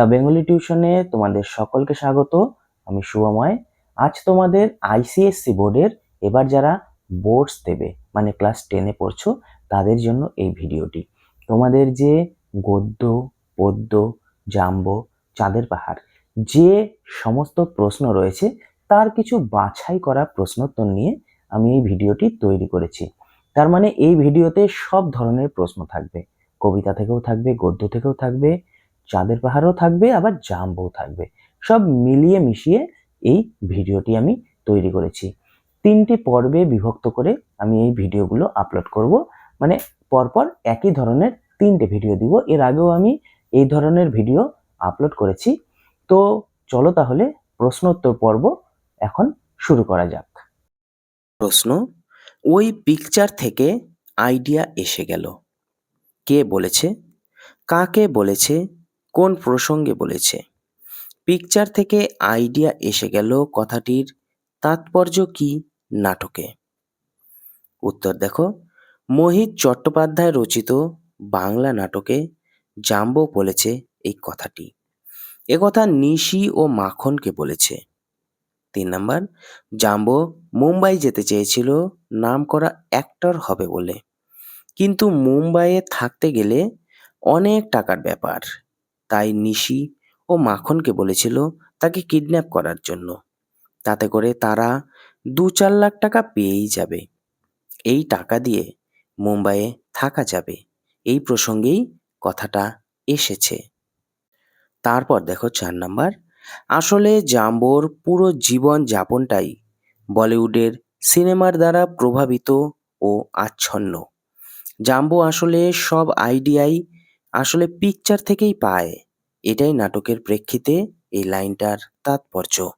The Bengali টিউশনে তোমাদের সকলকে স্বাগত, আমি শুভময়। আজ তোমাদের আইসিএসসি বোর্ডের এবার যারা বোর্ডস দেবে মানে ক্লাস টেনে পড়ছো, তাদের জন্য এই ভিডিওটি। তোমাদের যে গদ্য, পদ্য, জাম্ব, চাঁদের পাহাড়, যে সমস্ত প্রশ্ন রয়েছে, তার কিছু বাছাই করা প্রশ্নোত্তর নিয়ে আমি এই ভিডিওটি তৈরি করেছি। তার মানে এই ভিডিওতে সব ধরনের প্রশ্ন থাকবে। কবিতা থেকেও থাকবে, গদ্য থেকেও থাকবে চাঁদের পাহাড়ও থাকবে, আবার জাম্বও থাকবে। সব মিলিয়ে মিশিয়ে এই ভিডিওটি আমি তৈরি করেছি। তিনটি পর্বে বিভক্ত করে আমি এই ভিডিওগুলো আপলোড করব। মানে পরপর একই ধরনের তিনটে ভিডিও দিব। এর আগেও আমি এই ধরনের ভিডিও আপলোড করেছি। তো চলো তাহলে প্রশ্নোত্তর পর্ব এখন শুরু করা যাক। প্রশ্ন, ওই পিকচার থেকে আইডিয়া এসে গেল। কে বলেছে? কাকে বলেছে? কোন প্রসঙ্গে বলেছে? পিকচার থেকে আইডিয়া এসে গেল কথাটির তাৎপর্য কি নাটকে। উত্তর দেখো, মোহিত চট্টোপাধ্যায় রচিত বাংলা নাটকে জাম্বো বলেছে এই কথাটি। একথা নিশি ও মাখনকে বলেছে। তিন নাম্বার, জাম্বো মুম্বাই যেতে চেয়েছিল নাম করা অ্যাক্টর হবে বলে। কিন্তু মুম্বাইয়ে থাকতে গেলে অনেক টাকার ব্যাপার। তাই নিশি ও মাখনকে বলেছিল তাকে কিডন্যাপ করার জন্য। তাতে করে তারা দু চার লাখ টাকা পেয়েই যাবে। এই টাকা দিয়ে মুম্বাইয়ে থাকা যাবে। এই প্রসঙ্গেই কথাটা এসেছে। তারপর দেখো চার নাম্বার। আসলে জাম্বোর পুরো জীবন যাপনটাই বলিউডের সিনেমার দ্বারা প্রভাবিত ও আচ্ছন্ন। জাম্বো আসলে সব আইডিয়াই আসলে পিকচার থেকেই পায়। এটাই নাটকের প্রেক্ষিতে এই লাইনটার তাৎপর্য।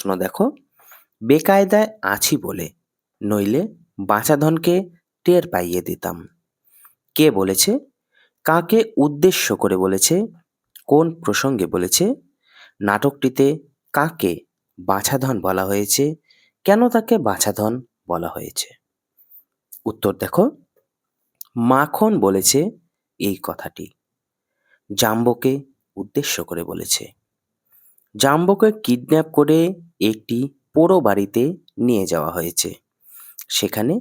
প্রশ্ন দেখো, বেকায়দায় আছি বলে, নইলে বাঁচাধনকে টের পাইয়ে দিতাম। কে বলেছে? কাকে উদ্দেশ্য করে বলেছে? কোন প্রসঙ্গে বলেছে? নাটকটিতে কাকে বাছাধন বলা হয়েছে? কেন তাকে বাছাধন বলা হয়েছে? উত্তর দেখো, মাখন বলেছে এই কথাটি। জাম্বোকে উদ্দেশ্য করে বলেছে। জাম্বোকে কিডন্যাপ করে একটি পোড়ো বাড়িতে নিয়ে যাওয়া হয়েছে। সেখানে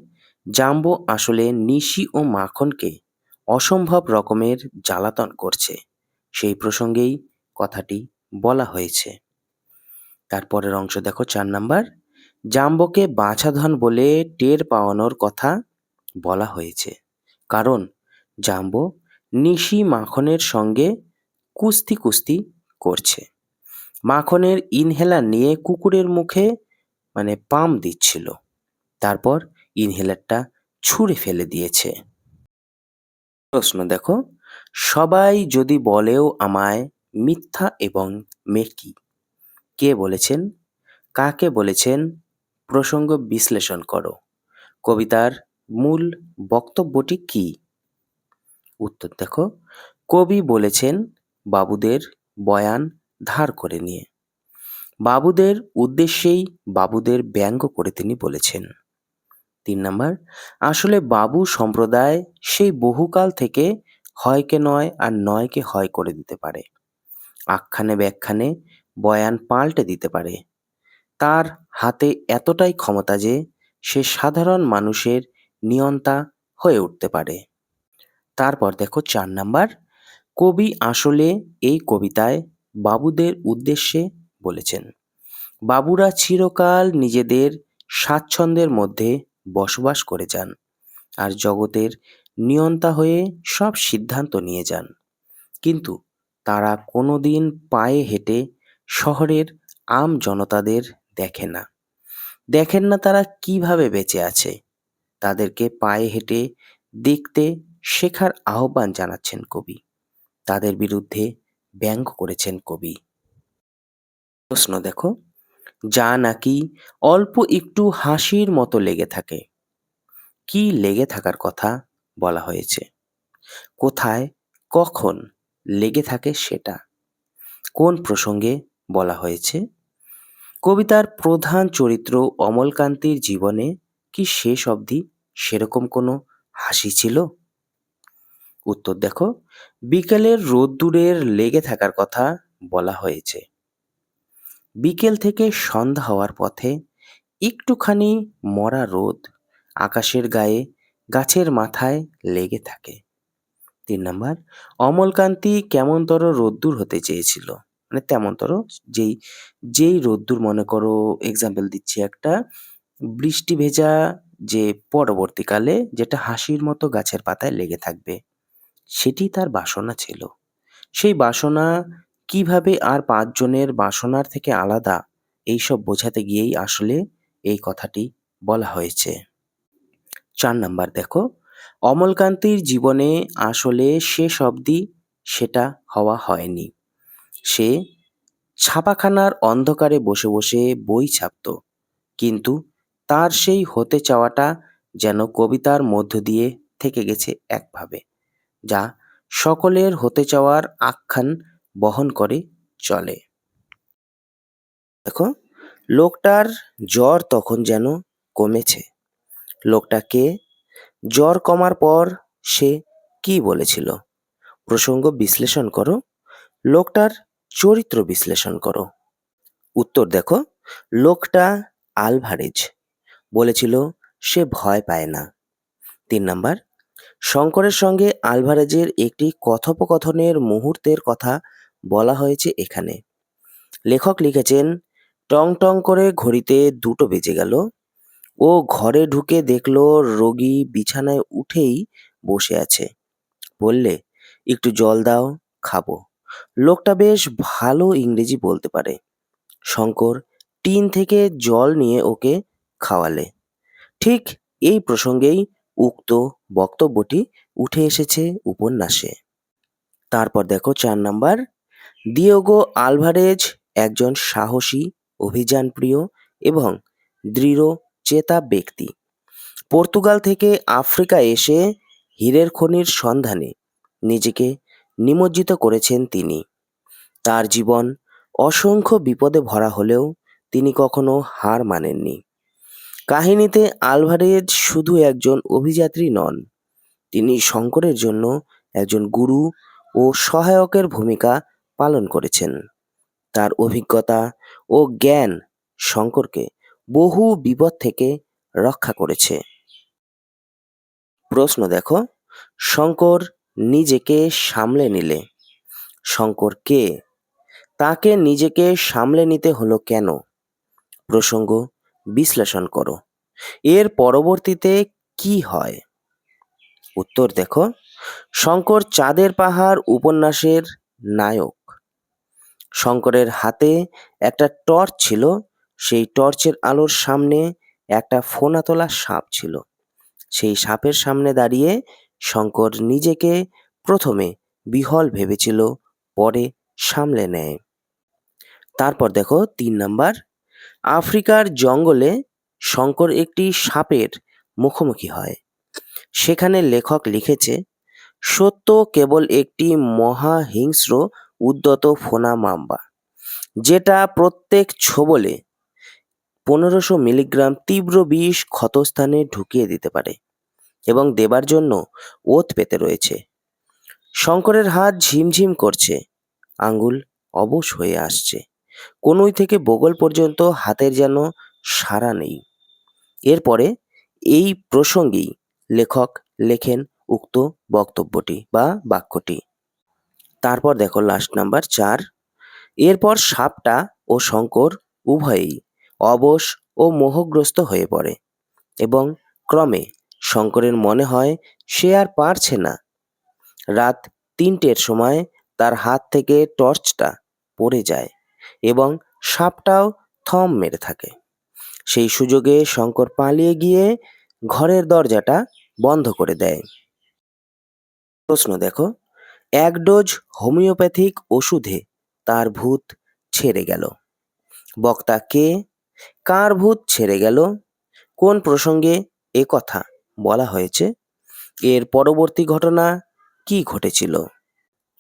জাম্বো আসলে নিশি ও মাখনকে অসম্ভব রকমের জ্বালাতন করছে। সেই প্রসঙ্গেই কথাটি বলা হয়েছে। তারপরের অংশ দেখো, চার নাম্বার। জাম্বোকে বাছাধন বলে টের পাওয়ানোর কথা বলা হয়েছে। কারণ জাম্বো নিশি মাখনের সঙ্গে কুস্তি কুস্তি করছে। মাখনের ইনহেলার নিয়ে কুকুরের মুখে মানে পাম দিচ্ছিল। তারপর ইনহেলারটা ছুঁড়ে ফেলে দিয়েছে। প্রশ্ন দেখো, সবাই যদি বলেও আমায় মিথ্যা এবং মেকি, কে বলেছেন? কাকে বলেছেন? প্রসঙ্গ বিশ্লেষণ করো। কবিতার মূল বক্তব্যটি কি? উত্তর দেখো। কবি বলেছেন, বাবুদের বয়ান ধার করে নিয়ে। বাবুদের উদ্দেশ্যেই বাবুদের ব্যঙ্গ করে তিনি বলেছেন। তিন নাম্বার, আসলে বাবু সম্প্রদায় সেই বহুকাল থেকে হয়কে নয় আর নয়কে হয় করে দিতে পারে। আখ্যানে ব্যাখ্যানে বয়ান পাল্টে দিতে পারে। তার হাতে এতটাই ক্ষমতা যে সে সাধারণ মানুষের নিয়ন্তা হয়ে উঠতে পারে। তারপর দেখো চার নাম্বার, কবি আসলে এই কবিতায় বাবুদের উদ্দেশ্যে বলেছেন, বাবুরা চিরকাল নিজেদের স্বাচ্ছন্দ্যের মধ্যে বসবাস করে যান আর জগতের নিয়ন্তা হয়ে সব সিদ্ধান্ত নিয়ে যান। কিন্তু তারা কোনোদিন পায়ে হেঁটে শহরের আম জনতাদের দেখে না। দেখেন না তারা কীভাবে বেঁচে আছে। তাদেরকে পায়ে হেঁটে দেখতে শেখার আহ্বান জানাচ্ছেন কবি। তাদের বিরুদ্ধে ব্যঙ্গ করেছেন কবি। প্রশ্ন দেখো, যা নাকি অল্প একটু হাসির মতো লেগে থাকে। কি লেগে থাকার কথা বলা হয়েছে? কোথায়, কখন লেগে থাকে সেটা? কোন প্রসঙ্গে বলা হয়েছে? কবিতার প্রধান চরিত্র অমলকান্তির জীবনে কি শেষ অবধি সেরকম কোনো হাসি ছিল? উত্তর দেখো, বিকেলের রোদ্দুরের লেগে থাকার কথা বলা হয়েছে। বিকেল থেকে সন্ধ্যা হওয়ার পথে একটুখানি মরা রোদ আকাশের গায়ে গাছের মাথায় লেগে থাকে। তিন নাম্বার, অমলকান্তি কেমনতর রোদ্দুর হতে চেয়েছিল? মানে তেমনতর যেই যেই রোদ্দুর মনে করো এক্সাম্পল দিচ্ছি একটা, বৃষ্টি ভেজা যে পরবর্তীকালে যেটা হাসির মতো গাছের পাতায় লেগে থাকবে। সেটি তার বাসনা ছিল। সেই বাসনা কীভাবে আর পাঁচজনের বাসনার থেকে আলাদা, এইসব বোঝাতে গিয়েই আসলে এই কথাটি বলা হয়েছে। চার নাম্বার দেখো, অমলকান্তির জীবনে আসলে শেষ অবধি সেটা হওয়া হয়নি। সে ছাপাখানার অন্ধকারে বসে বসে বই ছাপত, কিন্তু তার সেই হতে চাওয়াটা যেন কবিতার মধ্য দিয়ে থেকে গেছে একভাবে। যা সকলের হতে চাওয়ার আখ্যান বহন করে চলে। দেখো, লোকটার জ্বর তখন যেন কমেছে। লোকটাকে জ্বর কমার পর সে কি বলেছিল? প্রসঙ্গ বিশ্লেষণ করো, লোকটার চরিত্র বিশ্লেষণ করো। উত্তর দেখো, লোকটা আলভারেজ, বলেছিল সে ভয় পায় না। তিন নাম্বার শঙ্করের সঙ্গে আলভারেজের একটি কথোপকথনের মুহূর্তের কথা বলা হয়েছে এখানে। লেখক লিখেছেন, টং টং করে ঘড়িতে দুটো বেজে গেল। ও ঘরে ঢুকে দেখল রোগী বিছানায় উঠেই বসে আছে। বললে, একটু জল দাও, খাব। লোকটা বেশ ভালো ইংরেজি বলতে পারে। শঙ্কর টিন থেকে জল নিয়ে ওকে খাওয়ালে। ঠিক এই প্রসঙ্গেই উক্ত বক্তব্যটি উঠে এসেছে উপন্যাসে। তারপর দেখো চার নাম্বার। দিয়েগো আলভারেজ একজন সাহসী, অভিযানপ্রিয় এবং দৃঢ়, চেতা ব্যক্তি। পর্তুগাল থেকে আফ্রিকা এসে হীরের খনির সন্ধানে নিজেকে নিমজ্জিত করেছেন তিনি। তার জীবন অসংখ্য বিপদে ভরা হলেও তিনি কখনো হার মানেননি। কাহিনীতে আলভারেজ শুধু একজন অভিযাত্রী নন, তিনি শঙ্করের জন্য একজন গুরু ও সহায়কের ভূমিকা পালন করেছেন। তার অভিজ্ঞতা ও জ্ঞান শঙ্করকে বহু বিপদ থেকে রক্ষা করেছে। প্রশ্ন দেখো, শঙ্কর নিজেকে সামলে নিলে। শঙ্কর কে? তাকে নিজেকে সামলে নিতে হলো কেন? প্রসঙ্গ বিশ্লেষণ করো। এর পরবর্তীতে কি হয়? উত্তর দেখো, শঙ্কর চাঁদের পাহাড় উপন্যাসের নায়ক। শঙ্করের হাতে একটা টর্চ ছিল, সেই টর্চের আলোর সামনে একটা ফোনা তোলা সাপ ছিল। সেই সাপের সামনে দাঁড়িয়ে শঙ্কর নিজেকে প্রথমে বিহল ভেবেছিল, পরে সামলে নেয়। তারপর দেখো, তিন নাম্বার আফ্রিকার জঙ্গলে শঙ্কর একটি সাপের মুখোমুখি হয়। সেখানে লেখক লিখেছে, সত্য কেবল একটি মহাহিংস্র উদ্যত ফোনা মাম্বা যেটা প্রত্যেক ছোবলে পনেরোশো মিলিগ্রাম তীব্র বিষ ক্ষতস্থানে ঢুকিয়ে দিতে পারে এবং দেবার জন্য ওত পেতে রয়েছে। শঙ্করের হাত ঝিমঝিম করছে আঙ্গুল অবশ হয়ে আসছে। কনুই থেকে বগল পর্যন্ত হাতের যেন সাড়া নেই। এরপরে এই প্রসঙ্গেই লেখক লেখেন উক্ত বক্তব্যটি বা বাক্যটি। তারপর দেখো লাস্ট নাম্বার চার। এরপর সাপটা ও শঙ্কর উভয়েই অবশ ও মোহগ্রস্ত হয়ে পড়ে এবং ক্রমে শঙ্করের মনে হয় সে আর পারছে না। রাত তিনটের সময় তার হাত থেকে টর্চটা পড়ে যায়। এবং সাপটাও থম মেরে থাকে। সেই সুযোগে শঙ্কর পালিয়ে গিয়ে ঘরের দরজাটা বন্ধ করে দেয়। প্রশ্ন দেখো, এক ডোজ হোমিওপ্যাথিক ওষুধে তার ভূত ছেড়ে গেল। বক্তা কে? কার ভূত ছেড়ে গেল? কোন প্রসঙ্গে এ কথা বলা হয়েছে? এর পরবর্তী ঘটনা কি ঘটেছিল?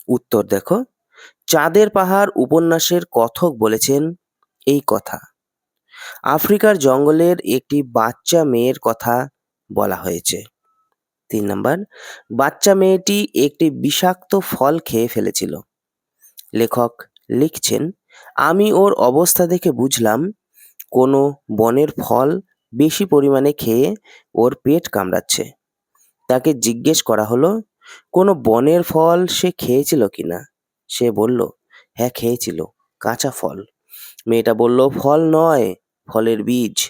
উত্তর দেখো চাঁদের পাহাড় উপন্যাসের কথক বলেছেন এই কথা। আফ্রিকার জঙ্গলের একটি বাচ্চা মেয়ের কথা বলা হয়েছে। তিন নম্বর, বাচ্চা মেয়েটি একটি বিষাক্ত ফল খেয়ে ফেলেছিল। লেখক লিখছেন, আমি ওর অবস্থা দেখে বুঝলাম, কোনো বনের ফল বেশি পরিমাণে খেয়ে ওর পেট কামড়াচ্ছে। তাকে জিজ্ঞেস করা হলো, কোনো বনের ফল সে খেয়েছিল কিনা? সে বলল হ্যাঁ খেয়েছিল, কাঁচা ফল। মেয়েটা বলল, ফল নয়, ফলের বীজ।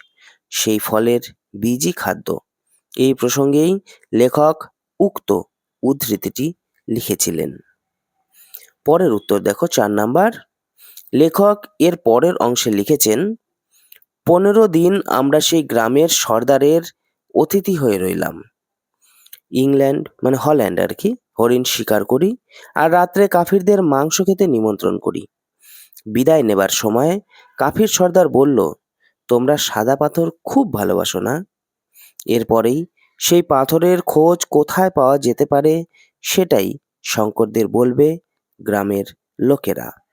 সেই ফলের বীজই খাদ্য। এই প্রসঙ্গেই লেখক উক্ত উদ্ধৃতিটি লিখেছিলেন। পরের উত্তর দেখো, চার নাম্বার। লেখক এর পরের অংশে লিখেছেন, পনেরো দিন আমরা সেই গ্রামের সর্দারের অতিথি হয়ে রইলাম। ইংল্যান্ড মানে হল্যান্ড আর কি। হরিণ শিকার করি আর রাত্রে কাফিরদের মাংস খেতে নিমন্ত্রণ করি। বিদায় নেবার সময় কাফির সর্দার বলল, তোমরা সাদা পাথর খুব ভালোবাসো না? এরপরেই সেই পাথরের খোঁজ কোথায় পাওয়া যেতে পারে সেটাই শঙ্করদের বলবে গ্রামের লোকেরা।